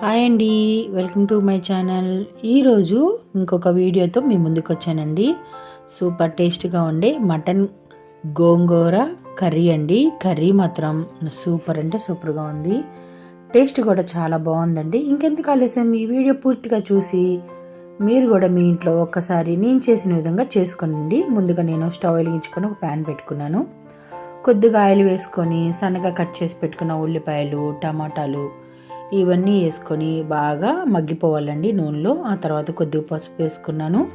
Hi అండి. Welcome to my channel. ఈరోజు ఇంకొక వీడియోతో మీ ముందుకు వచ్చానండి. సూపర్ టేస్ట్గా ఉండే మటన్ గోంగూర కర్రీ అండి. కర్రీ మాత్రం సూపర్ అంటే సూపర్గా ఉంది. టేస్ట్ కూడా చాలా బాగుందండి. ఇంకెందుకు ఆలస్యం? ఈ వీడియో పూర్తిగా చూసి మీరు కూడా మీ ఇంట్లో ఒక్కసారి నేను చేసిన విధంగా చేసుకోనండి. ముందుగా నేను స్టవ్ వెలిగించుకొని ఒక ప్యాన్ పెట్టుకున్నాను. కొద్దిగా ఆయిల్ వేసుకొని సన్నగా కట్ చేసి పెట్టుకున్న ఉల్లిపాయలు టమాటాలు ఇవన్నీ వేసుకొని బాగా మగ్గిపోవాలండి నూనెలో. ఆ తర్వాత కొద్దిగా పసుపు వేసుకున్నాను.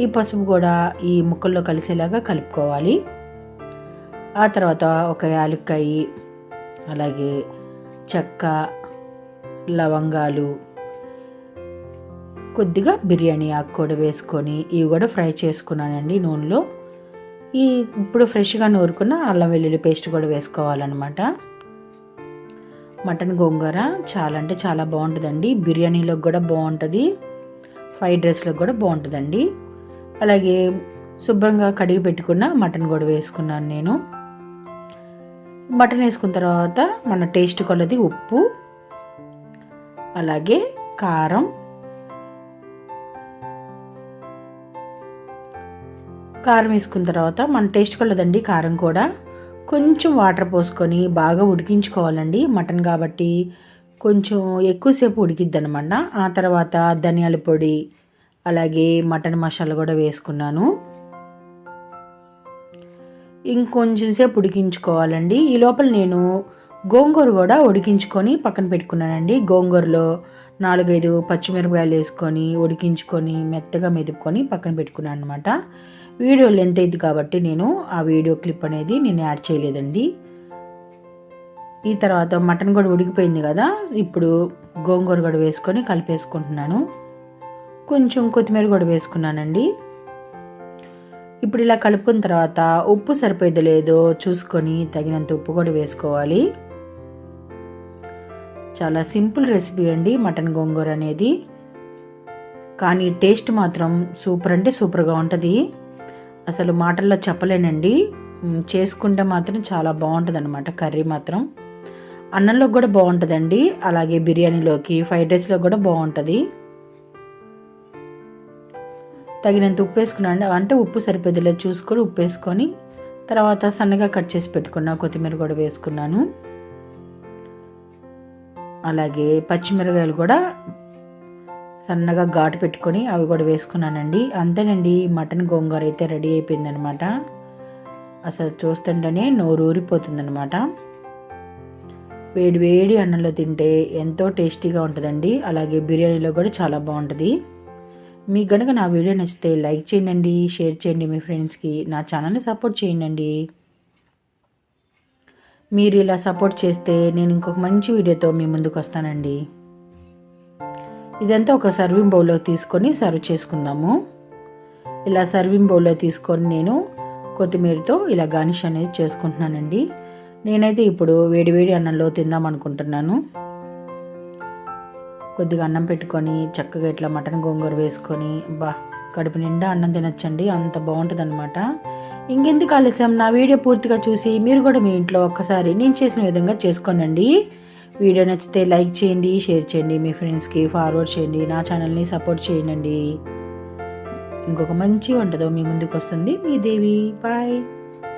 ఈ పసుపు కూడా ఈ ముక్కల్లో కలిసేలాగా కలుపుకోవాలి. ఆ తర్వాత ఒక యాలక్కాయ అలాగే చెక్క లవంగాలు కొద్దిగా బిర్యానీ ఆకు కూడా వేసుకొని ఇవి కూడా ఫ్రై చేసుకున్నానండి నూనెలో. ఈ ఇప్పుడు ఫ్రెష్గా నూరుకున్న అల్లం వెల్లుల్లి పేస్ట్ కూడా వేసుకోవాలన్నమాట. మటన్ గోంగూర చాలా అంటే చాలా బాగుంటుందండి. బిర్యానీలోకి కూడా బాగుంటుంది. ఫ్రైడ్ రైస్లోకి కూడా బాగుంటుందండి. అలాగే శుభ్రంగా కడిగి పెట్టుకున్న మటన్ కూడా వేసుకున్నాను నేను. మటన్ వేసుకున్న తర్వాత మన టేస్ట్ కొలది ఉప్పు అలాగే కారం కారం వేసుకున్న తర్వాత మన టేస్ట్ కొలదండి కారం కూడా. కొంచెం వాటర్ పోసుకొని బాగా ఉడికించుకోవాలండి మటన్ కాబట్టి. కొంచెం ఎక్కువసేపు ఉడికిద్ది అనమాట ఆ తర్వాత ధనియాల పొడి అలాగే మటన్ మసాలా కూడా వేసుకున్నాను. ఇంకొంచెం సేపు ఉడికించుకోవాలండి. ఈ లోపల నేను గోంగూర కూడా ఉడికించుకొని పక్కన పెట్టుకున్నానండి. గోంగూరలో నాలుగైదు పచ్చిమిరపకాయలు వేసుకొని ఉడికించుకొని మెత్తగా మెదుపుకొని పక్కన పెట్టుకున్నాను అనమాట వీడియో లెంత్ అయింది కాబట్టి నేను ఆ వీడియో క్లిప్ అనేది నేను యాడ్ చేయలేదండి. ఈ తర్వాత మటన్ కూడా ఉడికిపోయింది కదా ఇప్పుడు గోంగూర కూడా వేసుకొని కలిపేసుకుంటున్నాను. కొంచెం కొత్తిమీర కూడా వేసుకున్నానండి. ఇప్పుడు ఇలా కలుపుకున్న తర్వాత ఉప్పు సరిపోయేది లేదో చూసుకొని తగినంత ఉప్పు కూడా వేసుకోవాలి. చాలా సింపుల్ రెసిపీ అండి మటన్ గోంగూర అనేది. కానీ టేస్ట్ మాత్రం సూపర్ అంటే సూపర్గా ఉంటుంది. అసలు మాటల్లో చెప్పలేనండి. చేసుకుంటే మాత్రం చాలా బాగుంటుంది అనమాట కర్రీ మాత్రం. అన్నంలో కూడా బాగుంటుందండి. అలాగే బిర్యానీలోకి ఫ్రైడ్ రైస్లో కూడా బాగుంటుంది. తగినంత ఉప్పు వేసుకున్నాను అంటే ఉప్పు సరిపోయేదిలో చూసుకొని ఉప్పు వేసుకొని తర్వాత సన్నగా కట్ చేసి పెట్టుకున్నా కొత్తిమీర కూడా వేసుకున్నాను. అలాగే పచ్చిమిరకాయలు కూడా సన్నగా ఘాటు పెట్టుకొని అవి కూడా వేసుకున్నానండి. అంతేనండి మటన్ గోంగూర అయితే రెడీ అయిపోయిందనమాట. అసలు చూస్తుంటేనే నోరు ఊరిపోతుందనమాట. వేడి వేడి అన్నంలో తింటే ఎంతో టేస్టీగా ఉంటుందండి. అలాగే బిర్యానీలో కూడా చాలా బాగుంటుంది. మీకు కనుక నా వీడియో నచ్చితే లైక్ చేయండి షేర్ చేయండి మీ ఫ్రెండ్స్కి. నా ఛానల్ని సపోర్ట్ చేయండి. మీరు ఇలా సపోర్ట్ చేస్తే నేను ఇంకొక మంచి వీడియోతో మీ ముందుకు వస్తానండి. ఇదంతా ఒక సర్వింగ్ బౌల్లో తీసుకొని సర్వ్ చేసుకుందాము. ఇలా సర్వింగ్ బౌల్లో తీసుకొని నేను కొత్తిమీరతో ఇలా గార్నిష్ అనేది చేసుకుంటున్నానండి. నేనైతే ఇప్పుడు వేడివేడి అన్నంలో తిందాం అనుకుంటున్నాను. కొద్దిగా అన్నం పెట్టుకొని చక్కగా ఇట్లా మటన్ గోంగూర వేసుకొని బా కడుపు నిండా అన్నం తినచ్చండి. అంత బాగుంటుంది అనమాట ఇంకెందుకు ఆలస్యం? నా వీడియో పూర్తిగా చూసి మీరు కూడా మీ ఇంట్లో ఒక్కసారి నేను చేసిన విధంగా చేసుకోనండి. వీడియో నచ్చితే లైక్ చేయండి షేర్ చేయండి మీ ఫ్రెండ్స్కి ఫార్వర్డ్ చేయండి నా ఛానల్ని సపోర్ట్ చేయండి ఇంకొక మంచి వంటతో మీ ముందుకు వస్తుంది మీ దేవి. బాయ్.